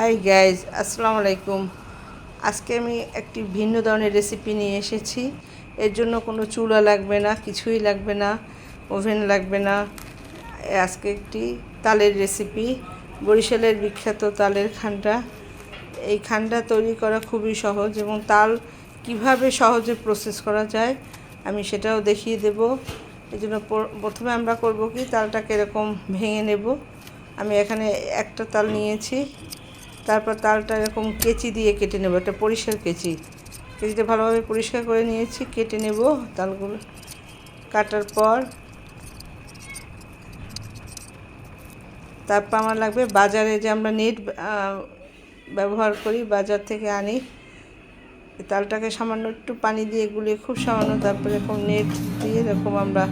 Hi guys আসসালামু আলাইকুম। আজকে আমি একটি ভিন্ন ধরনের রেসিপি নিয়ে এসেছি। এর জন্য কোনো চুলা লাগবে না, কিছুই লাগবে না ওভেন লাগবে না। আজকে একটি তালের রেসিপি বরিশালের বিখ্যাত তালের খান্ডা। এই খান্ডা তৈরি করা খুবই সহজ এবং তাল কীভাবে সহজে প্রসেস করা যায় আমি সেটাও দেখিয়ে দেব। এই জন্য প্রথমে আমরা করব কি, তালটাকে এরকম ভেঙে নেব। আমি এখানে একটা তাল নিয়েছি। তারপর তালটা এরকম কেচি দিয়ে কেটে নেব, একটা পরিষ্কার কেচি। কেচিটা ভালোভাবে পরিষ্কার করে নিয়েছি, কেটে নেব তালগুলো। কাটার পর তারপর আমার লাগবে বাজারে যে আমরা নেট ব্যবহার করি, বাজার থেকে আনি। তালটাকে সামান্য একটু পানি দিয়ে গুলিয়ে খুব সামান্য তারপরে এরকম নেট দিয়ে এরকম আমরা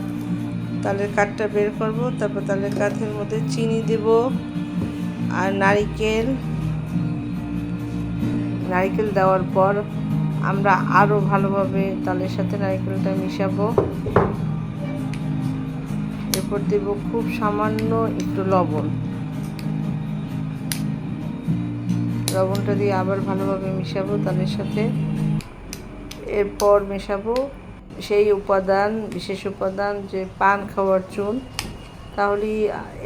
তালের কাঠটা বের করব। তারপর তালের কাঠের মধ্যে চিনি দেব আর নারিকেল নারকেল দেওয়ার পর আমরা আরও ভালোভাবে তালের সাথে নারকেলটা মিশাবো। এরপর দেব খুব সামান্য একটু লবণ। লবণটা দিয়ে আবার ভালোভাবে মিশাবো তালের সাথে। এরপর মেশাবো সেই উপাদান, বিশেষ উপাদান, যে পান খাওয়ার চুন। তাহলেই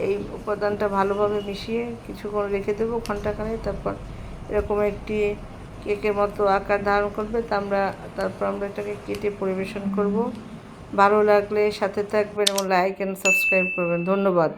এই উপাদানটা ভালোভাবে মিশিয়ে কিছুক্ষণ রেখে দেবো ঘন্টাখানে তারপর এরকম একটি কেকের মতো আকার ধারণ করবে, তা আমরা, তারপর আমরা এটাকে কেটে পরিবেশন করব। ভালো লাগলে সাথে থাকবেন এবং লাইক অ্যান্ড সাবস্ক্রাইব করবেন। ধন্যবাদ।